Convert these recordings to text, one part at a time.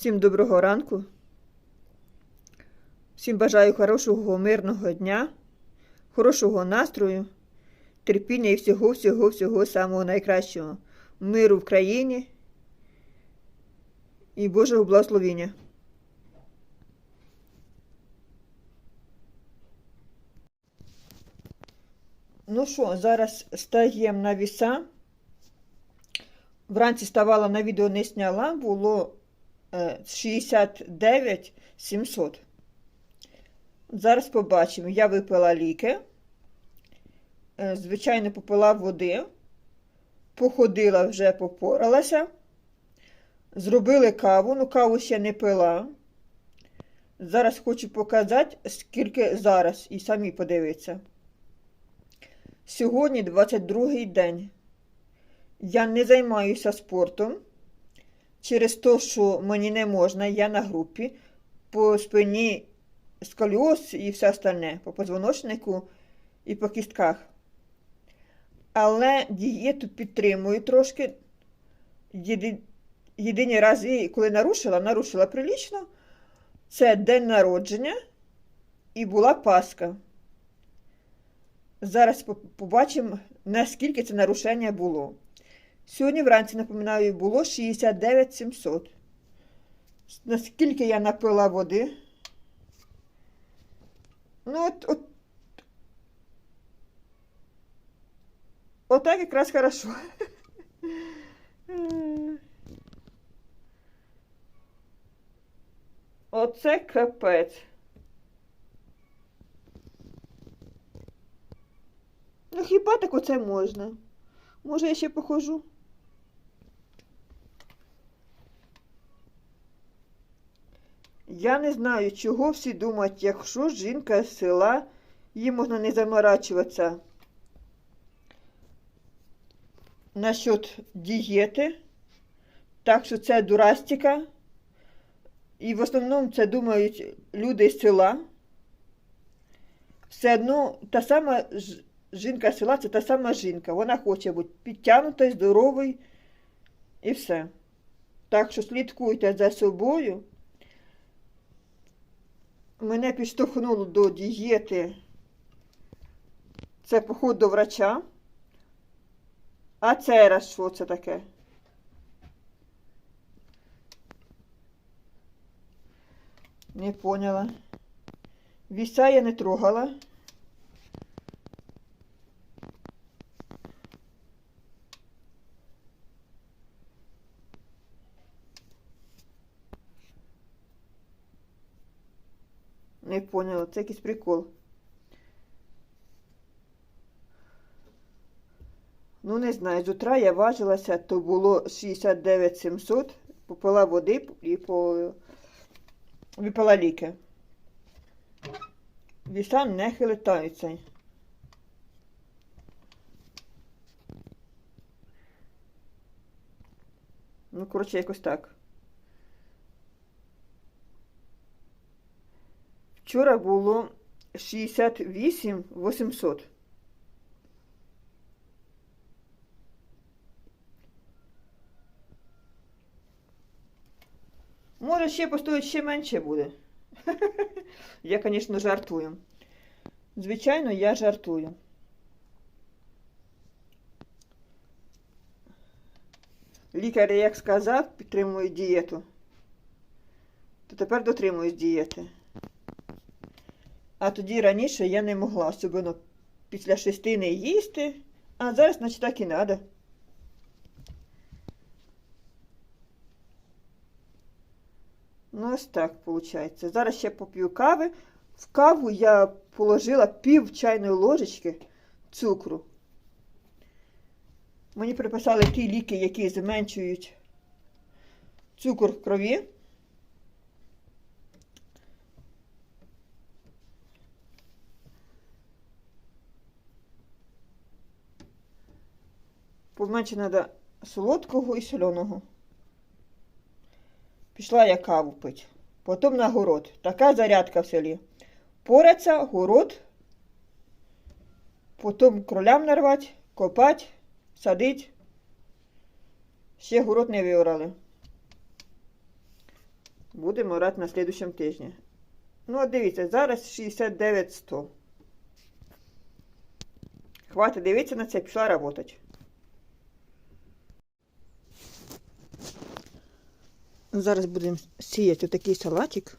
Всім доброго ранку. Всім бажаю хорошого, мирного дня, хорошого настрою, терпіння і всього, всього, всього самого найкращого. Миру в країні і Божого благословення. Ну що, зараз стаємо на віса. Вранці ставала на відео не сняла, було 69 700. Зараз побачимо. Я випила ліки. Е, Звичайно, попила води, походила вже, попоралася. Зробили каву, ну каву ще не пила. Зараз хочу показати, скільки зараз, і самі подивіться. Сьогодні 22 день. Я не займаюся спортом через те, що мені не можна, я на групі, по спині сколіоз і все остальне, по позвоночнику і по кістках. Але дієту підтримую трошки. Єди... Єдині рази, коли нарушила, нарушила прилічно, це день народження і була Пасха. Зараз побачимо, наскільки це нарушення було. Сьогодні вранці, напоминаю, було 69 700. Наскільки я напила води? Ну, от, от, отак якраз хорошо. Оце капець. Ну хіба так оце можна? Може, я ще похожу? Я не знаю, чого всі думають, якщо жінка з села, їй можна не заморачуватися. Насчет дієти. Так що це дурастика. І в основному це думають люди з села. Все одно та сама жінка з села це та сама жінка. Вона хоче бути підтягнутою, здоровою і все. Так що слідкуйте за собою. Мене підштовхнуло до дієти. Це поход до врача. А це раз що це таке? Не поняла. Віса я не трогала. Не поняла, це якийсь прикол. Ну, не знаю, з утра я важилася, то було 69 700, попила води і по... випила ліки. Віса не хилитаються. Ну, коротше, якось так. Вчора було 68 800. Може, ще постоїть ще менше буде. Я, звісно, жартую. Звичайно, я жартую. Лікар, як сказав, підтримую дієту, то тепер дотримуюсь дієти. А тоді раніше я не могла, особливо після шести не їсти, а зараз, значить, так і треба. Ну, ось так виходить. Зараз ще поп'ю кави. В каву я положила пів чайної ложечки цукру. Мені приписали ті ліки, які зменшують цукор в крові. Поменше треба солодкого і соленого. Пішла я каву пить. Потім на город. Така зарядка в селі. Пораться, город. Потім кролям нарвати, копати, садить. Ще город не виорали. Будемо орати на слідущому тижні. Ну, от дивіться, зараз 69 100. Хватить дивитися на це, пішла працювати. Зараз будемо сіяти такий салатик.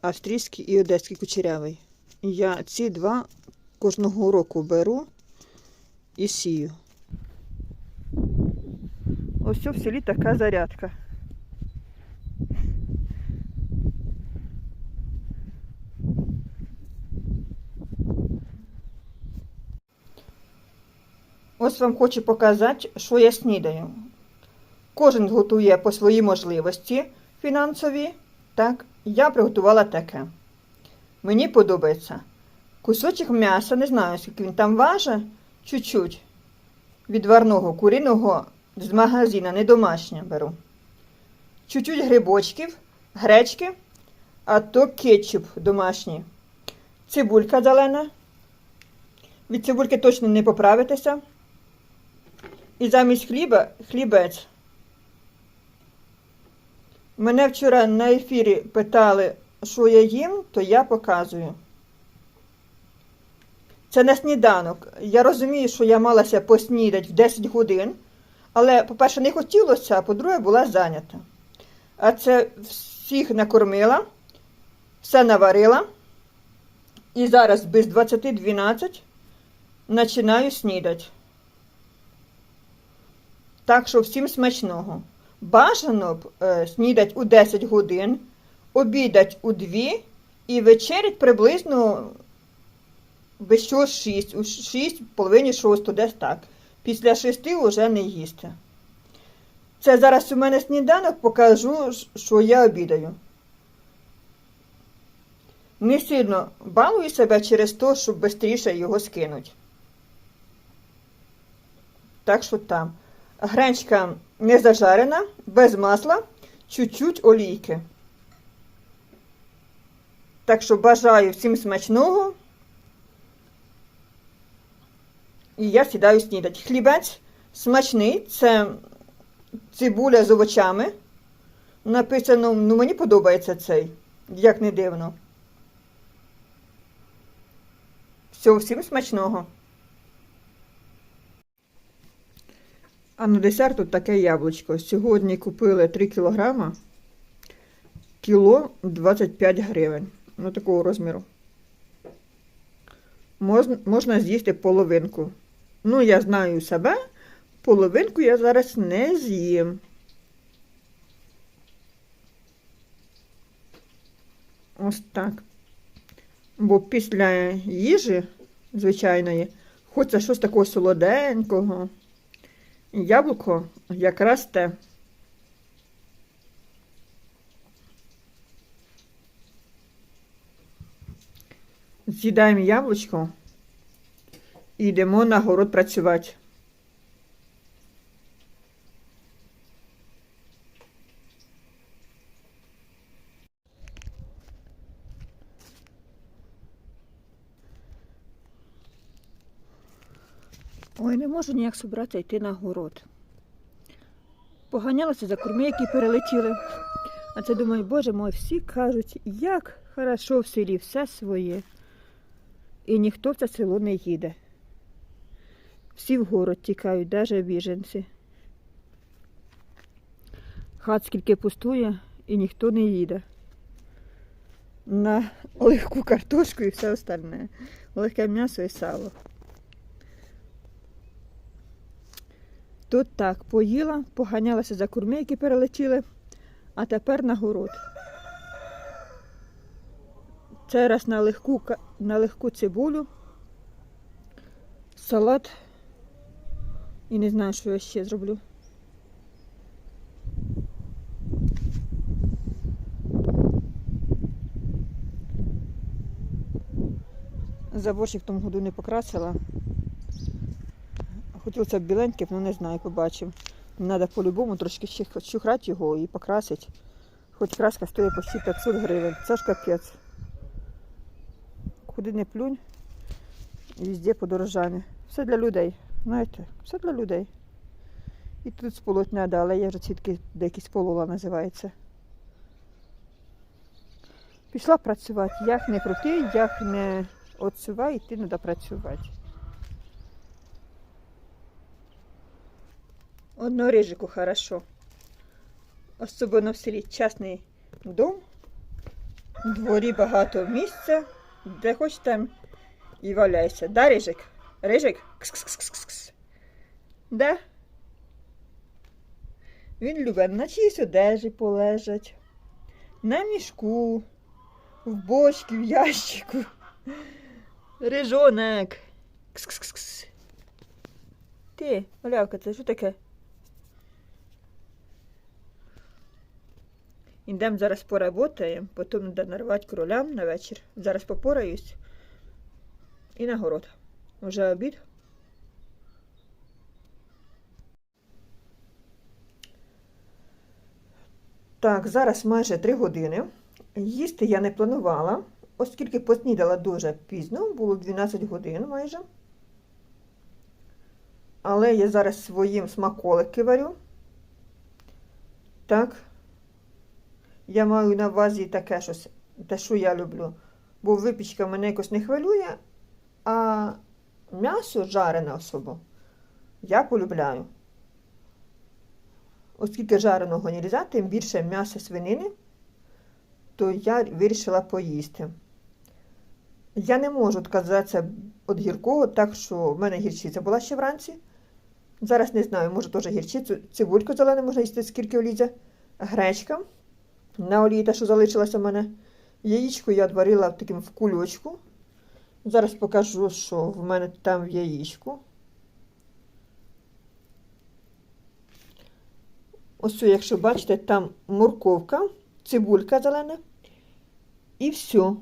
Австрійський і одеський кучерявий. Я ці два кожного року беру і сію. Ось в селі така зарядка. Ось вам хочу показати, що я снідаю. Кожен готує по своїй можливості фінансові. Так, я приготувала таке. Мені подобається. Кусочок м'яса, не знаю, скільки він там важить, чуть-чуть. Відварного куриного з магазина, не домашнє беру. Чуть-чуть грибочків, гречки, а то кетчуп домашній. Цибулька зелена. Від цибульки точно не поправитеся. І замість хліба хлібець. Мене вчора на ефірі питали, що я їм, то я показую. Це не сніданок. Я розумію, що я малася поснідати в 10 годин, але, по-перше, не хотілося, а по-друге, була зайнята. А це всіх накормила, все наварила. І зараз без 20.12 починаю снідати. Так що всім смачного. Бажано б е, снідать у 10 годин, обідать у 2 і вечерять приблизно без чого 6, у 6, половині 6, десь так. Після 6 вже не їсти. Це зараз у мене сніданок, покажу, що я обідаю. Не сильно балую себе через те, щоб швидше його скинуть. Так що там. Гречка не зажарена, без масла, чуть-чуть олійки. Так що бажаю всім смачного. І я сідаю снідати. Хлібець смачний, це цибуля з овочами. Написано, ну мені подобається цей, як не дивно. Все, всім смачного. А на десерт тут таке яблучко. Сьогодні купили 3 кілограма, кіло 25 гривень. Ну, такого розміру. Можна, можна з'їсти половинку. Ну, я знаю себе, половинку я зараз не з'їм. Ось так. Бо після їжі звичайної хочеться щось такого солоденького. Яблуко якраз те. З'їдаємо яблучко і йдемо на город працювати. Ой, не можу ніяк собратися йти на город. Поганялася за курми, які перелетіли. А це думаю, боже мой, всі кажуть, як хорошо в селі все своє. І ніхто в це село не їде. Всі в город тікають, навіть біженці. Хат скільки пустує і ніхто не їде. На легку картошку і все остальне. Легке м'ясо і сало. Тут так, поїла, поганялася за курми, які перелетіли, а тепер на город. Це раз на легку, на легку цибулю, салат і не знаю, що я ще зроблю. Заборчик в тому году не покрасила. Хотілося б біленьким, але не знаю, побачимо. Треба по-любому трошки чухрати його і покрасити. Хоч краска стоїть почти 500 гривень. Це ж капець. Куди не плюнь, везде подорожання. Все для людей. Знаєте, все для людей. І тут сполоть треба, але я вже цвітки деякі сполола називається. Пішла працювати. Як не крути, як не отсувай, йти треба працювати. Одно рижику хорошо. Особливо в селі частний дом. У дворі багато місця, де хоч там і валяйся. Да, рижик? Рижик? Кс-кс-кс-кс-кс. Да? Він любить на чиїсь одежі полежать, на мішку, в бочці, в ящику. Рижонок. Кс-кс-кс. Ти, малявка, це що таке? Ідемо зараз поработаємо, потім треба нарвати кролям на вечір. Зараз попораюсь і на город. Уже обід. Так, зараз майже 3 години. Їсти я не планувала, оскільки поснідала дуже пізно, було 12 годин майже. Але я зараз своїм смаколики варю. Так. Я маю на увазі таке щось, те, що я люблю. Бо випічка мене якось не хвилює, а м'ясо жарене особо я полюбляю. Оскільки жареного не тим більше м'яса свинини, то я вирішила поїсти. Я не можу відказатися від гіркого, так що в мене гірчиця була ще вранці. Зараз не знаю, може теж гірчицю, цибульку зелену можна їсти, скільки влізе, гречка на олії, та, що залишилася в мене. Яєчко я відварила в таким в кульочку. Зараз покажу, що в мене там в яєчку. Ось, якщо бачите, там морковка, цибулька зелена і все.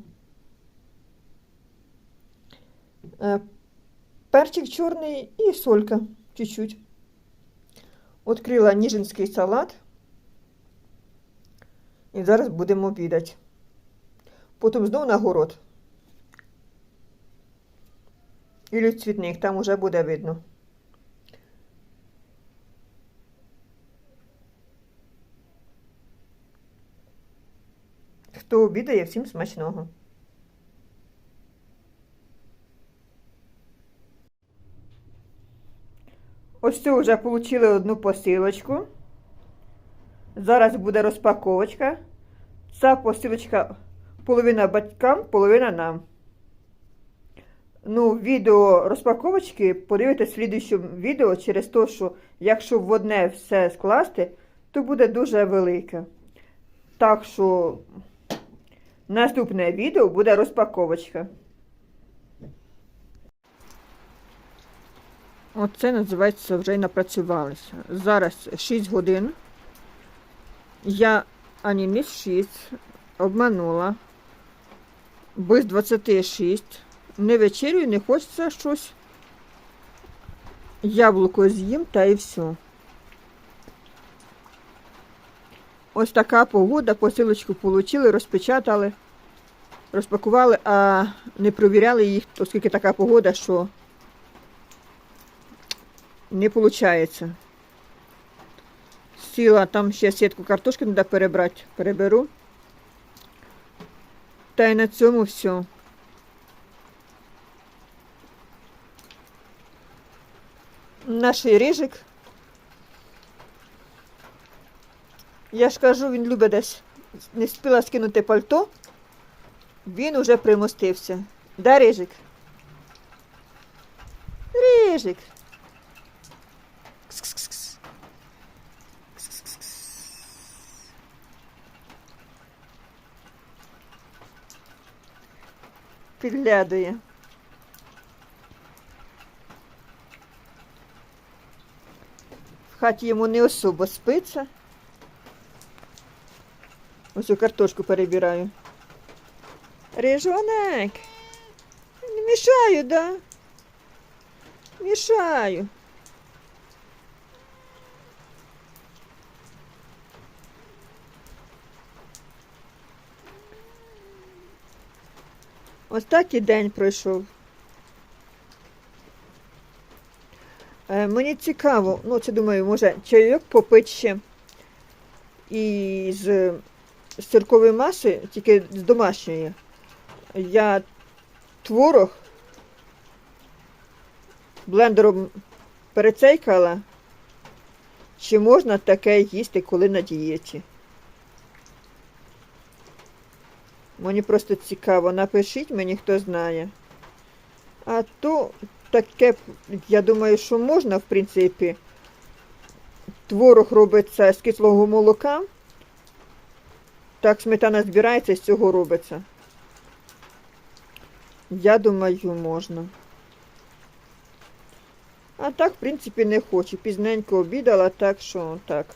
Перчик чорний і солька чуть-чуть. Открила ніжинський салат. І зараз будемо обідати. Потім знову на город. І цвітник, там уже буде видно. Хто обідає, всім смачного. Ось цю вже отримали одну посилочку. Зараз буде розпаковочка. Ця посилочка половина батькам, половина нам. Ну, відео розпаковочки подивитесь в слідуючому відео через те, що якщо в одне все скласти, то буде дуже велике. Так що наступне відео буде розпаковочка. Оце називається вже й напрацювалися. Зараз 6 годин. Я ані не 6 обманула. Без 26. Не вечерю, не хочеться щось. Яблуко з'їм та і все. Ось така погода, посилочку отримали, розпечатали, розпакували, а не провіряли їх, оскільки така погода, що не виходить. Сіла, там ще сітку картошки треба перебрати, переберу. Та й на цьому все. Наш рижик. Я ж кажу, він любить десь. Не спіла скинути пальто. Він уже примостився. Да, рижик? Рижик. Підглядує. В хаті йому не особо спиться. Ось у картошку перебираю. Рижонок. Не мішаю, да? Мішаю. Ось так і день пройшов. Е, мені цікаво. Ну, це думаю, може чайок попити ще. І з, циркової маси, тільки з домашньої. Я творог блендером перецейкала. Чи можна таке їсти, коли на дієті? Мені просто цікаво, напишіть мені, хто знає. А то таке, я думаю, що можна, в принципі. Творог робиться з кислого молока. Так сметана збирається, з цього робиться. Я думаю, можна. А так, в принципі, не хочу. Пізненько обідала, так що так.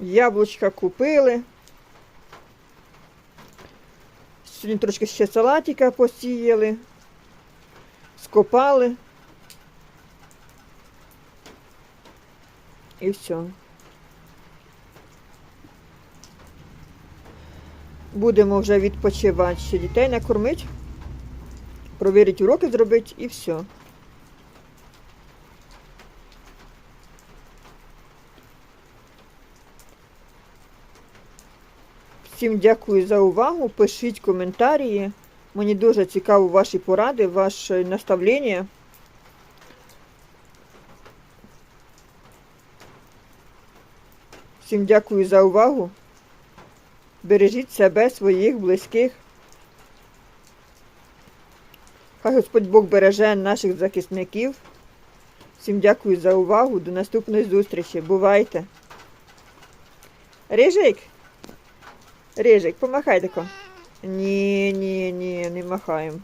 Яблучка купили. Сьогодні трошки ще салатика посіяли, скопали. І все. Будемо вже відпочивати, ще дітей накормити, провірити уроки зробити і все. Всім дякую за увагу. Пишіть коментарі. Мені дуже цікаво ваші поради, ваше наставлення. Всім дякую за увагу. Бережіть себе, своїх, близьких. Хай Господь Бог береже наших захисників. Всім дякую за увагу. До наступної зустрічі. Бувайте. Рижик! Рижик, помахай тако. Ні, ні, ні, не махаємо.